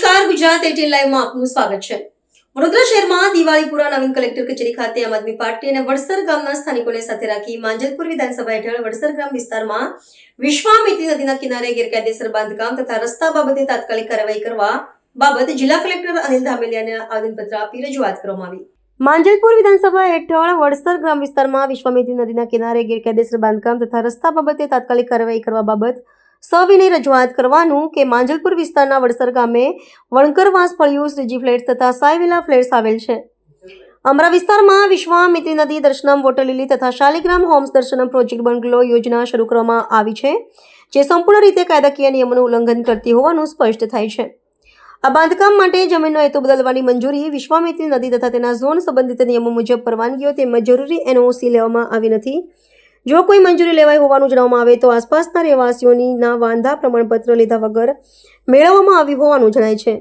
Gujarat eighteen લાઈવમાં આપનું સ્વાગત છે. વડોદરા શહેરમાં દિવાળીપુરા નવીન કલેક્ટર કચેરી ખાતે આમ આદમી પાર્ટી અને વડસર ગામના સ્થાનિકોને સાથે રાખી માંજલપુર વિધાનસભા હેઠળ વડસર ગ્રામ વિસ્તારમાં વિશ્વામિત્રી નદીના કિનારે ગેરકાયદેસર બાંધકામ તથા રસ્તા બાબતે તાત્કાલિક કાર્યવાહી કરવા બાબત જિલ્લા કલેક્ટર અનિલ ધામેલિયાને આવેદનપત્ર આપી રજૂઆત કરવામાં આવી. માંજલપુર વિધાનસભા હેઠળ વડસર ગ્રામ વિસ્તારમાં વિશ્વામિત્રી નદીના કિનારે ગેરકાયદેસર બાંધકામ તથા રસ્તા બાબતે તાત્કાલિક કાર્યવાહી કરવા બાબત સવિનય રજૂઆત કરવાનું કે માંજલપુર વિસ્તારના વડસર ગામે વણકરવાસ ફળિયું શ્રીજી ફ્લેટ્સ તથા સાયવિલા ફ્લેટ્સ આવેલ છે. અમરા વિસ્તારમાં વિશ્વામિત્રી નદી દર્શનમ વોટર લીલી તથા Shaligram homes Darshanam project bungalow યોજના શરૂ કરવામાં આવી છે, જે સંપૂર્ણ રીતે કાયદાકીય નિયમોનું ઉલ્લંઘન કરતી હોવાનું સ્પષ્ટ થાય છે. આ બાંધકામ માટે જમીનનો હેતુ બદલવાની મંજૂરી વિશ્વામિત્રી નદી તથા તેના ઝોન સંબંધિત નિયમો મુજબ પરવાનગીઓ તેમજ જરૂરી એનઓસી લેવામાં આવી નથી. જો કોઈ મંજૂરી લેવાઈ હોવાનું જણાવવામાં આવે તો આસપાસના રહેવાસીઓની વાંધા પ્રમાણપત્ર લીધા વગર મેળવવામાં આવ્યું હોવાનું જણાય છે.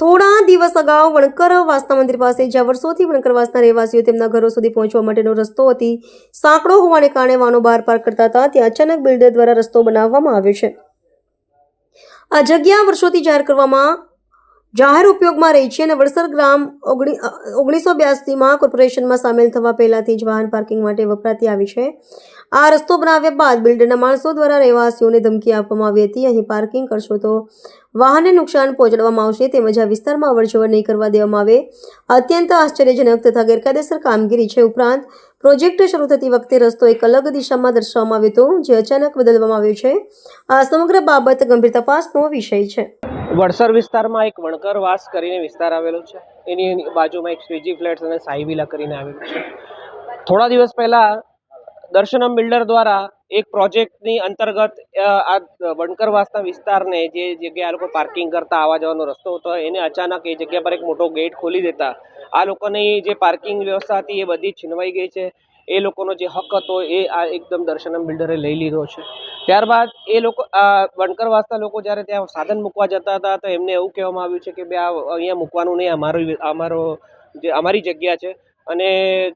થોડા દિવસ અગાઉ વણકર વાસના મંદિર પાસે જ્યાં વર્ષોથી વણકરવાસના રહેવાસીઓ તેમના ઘરો સુધી પહોંચવા માટેનો રસ્તો હતી, સાંકડો હોવાને કારણે વાનો બહાર પાર્ક કરતા હતા, ત્યાં અચાનક બિલ્ડર દ્વારા રસ્તો બનાવવામાં આવ્યો છે. આ જગ્યા વર્ષોથી જાહેર કરવામાં જાહેર ઉપયોગમાં રહી છે અને વડસર ગ્રામ ઓગણી ઓગણીસો બ્યાસીમાં કોર્પોરેશનમાં સામેલ થવા પહેલાથી જ વાહન પાર્કિંગ માટે વપરાતી આવી છે. આ રસ્તો બનાવ્યા બાદ બિલ્ડરના માણસો દ્વારા રહેવાસીઓને ધમકી આપવામાં આવી હતી. અહીં પાર્કિંગ કરશો તો વાહનને નુકસાન પહોંચાડવામાં આવશે તેમજ આ વિસ્તારમાં અવરજવર નહીં કરવા દેવામાં આવે. અત્યંત આશ્ચર્યજનક તથા ગેરકાયદેસર કામગીરી છે. ઉપરાંત પ્રોજેક્ટ શરૂ થતી વખતે રસ્તો એક અલગ દિશામાં દર્શાવવામાં આવ્યો હતો, જે અચાનક બદલવામાં આવ્યો છે. આ સમગ્ર બાબત ગંભીર તપાસનો વિષય છે. વડસર વિસ્તારમાં એક વણકર વાસ કરીને વિસ્તાર આવેલો છે. એની બાજુમાં એક શ્રીજી ફ્લેટ્સ અને સાઈ વિલા કરીને આવેલું છે. થોડા દિવસ પહેલા દર્શનમ બિલ્ડર દ્વારા એક પ્રોજેક્ટની અંતર્ગત આ વણકર વાસના વિસ્તારને જે જગ્યાએ આ લોકો પાર્કિંગ કરતા આવવા જવાનો રસ્તો હતો, એને અચાનક એ જગ્યા પર એક મોટો ગેટ ખોલી દેતા આ લોકોની જે પાર્કિંગ વ્યવસ્થા હતી એ બધી છીનવાઈ ગઈ છે. એ લોકોનો જે હક હતો એ આ એકદમ દર્શનમ બિલ્ડરે લઈ લીધો છે. ત્યારબાદ એ લોકો વણકર વાસતા લોકો જ્યારે ત્યાં સાધન મૂકવા જતા હતા, તો એમને એવું કહેવામાં આવ્યું છે કે બે આ અહીંયા મૂકવાનું નહીં, અમારું અમારો જે, અમારી જગ્યા છે અને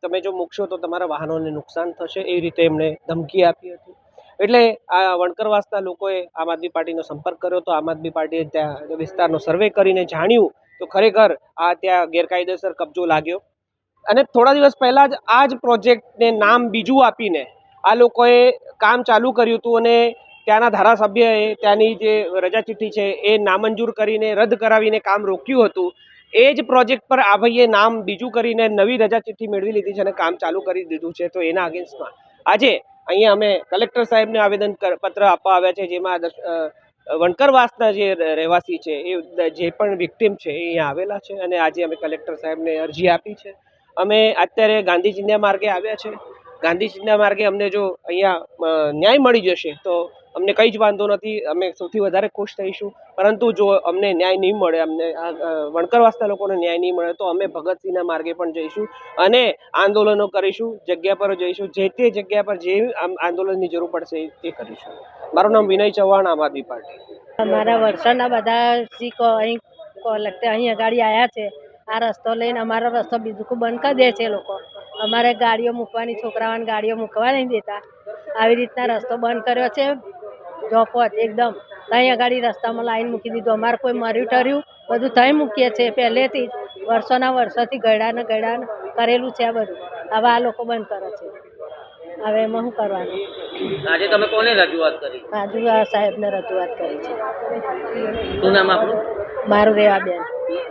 તમે જો મૂકશો તો તમારા વાહનોને નુકસાન થશે, એ રીતે એમણે ધમકી આપી હતી. એટલે આ વણકર વાસતા લોકોએ આમ આદમી પાર્ટીનો સંપર્ક કર્યો તો આમ આદમી પાર્ટીએ ત્યાં વિસ્તારનો સર્વે કરીને જાણ્યું તો ખરેખર આ ત્યાં ગેરકાયદેસર કબજો લાગ્યો. અને થોડા દિવસ પહેલાં જ આ જ પ્રોજેક્ટને નામ બીજું આપીને આ લોકોએ કામ ચાલુ કર્યું હતું અને ત્યાંના ધારાસભ્યએ ત્યાંની જે રજા ચિઠ્ઠી છે એ નામંજૂર કરીને, રદ કરાવીને કામ રોક્યું હતું. એ જ પ્રોજેક્ટ પર આ ભાઈએ નામ બીજું કરીને નવી રજા ચિઠ્ઠી મેળવી લીધી છે અને કામ ચાલુ કરી દીધું છે. તો એના અગેન્સ્ટમાં આજે અહીંયા અમે કલેક્ટર સાહેબને આવેદન પત્ર આપવા આવ્યા છે, જેમાં વણકરવાસના જે રહેવાસી છે, એ, જે પણ વિક્ટીમ છે એ અહીંયા આવેલા છે અને આજે અમે કલેક્ટર સાહેબને અરજી આપી છે. અમે અત્યારે ગાંધી ચિંધ્યા માર્ગે આવ્યા છે. ગાંધી ચિંધ્યા માર્ગે અમને જો અહીંયા ન્યાય મળી જશે, તો અમને કંઈ જ વાંધો નથી. અમે સૌથી વધારે ખુશ થઈશું. પરંતુ જો અમને ન્યાય નહીં મળે, અમને વણકરવાસના લોકોને ન્યાય નહીં મળે, તો અમે ભગતસિંહના માર્ગે પણ જઈશું અને આંદોલનો કરીશું, જગ્યા પર જઈશું. જે તે જગ્યા પર જે આંદોલનની જરૂર પડશે, એ કરીશું. મારું નામ વિનય ચૌહાણ, આમ આદમી પાર્ટી. અમારા વલસાડના બધા શીખો અહીં લગતે અહીં અગાડી આવ્યા છે. આ રસ્તો લઈને અમારો રસ્તો બીજું બંધ કરી દે છે લોકો. અમારે ગાડીઓ મૂકવાની છોકરાઓને ગાડીઓ મૂકવા નહીં દેતા. આવી રીતના રસ્તો બંધ કર્યો છે. જોપોત એકદમ. ત્યાં અગાડી રસ્તામાં લાઈન મૂકી દીધું. અમારે કોઈ મર્યું ઠર્યું બધું ત્યાં મૂકીએ છીએ પહેલેથી જ વર્ષોના વર્ષોથી ગયડા ને ગયડા કરેલું છે આ બધું. હવે આ લોકો બંધ કરે છે. હવે એમાં શું કરવાનું? આજે તમે કોને રજૂઆત કરી? આજુ આ સાહેબને રજૂઆત કરી છે. શું નામ આપણું મારું રેવા બેન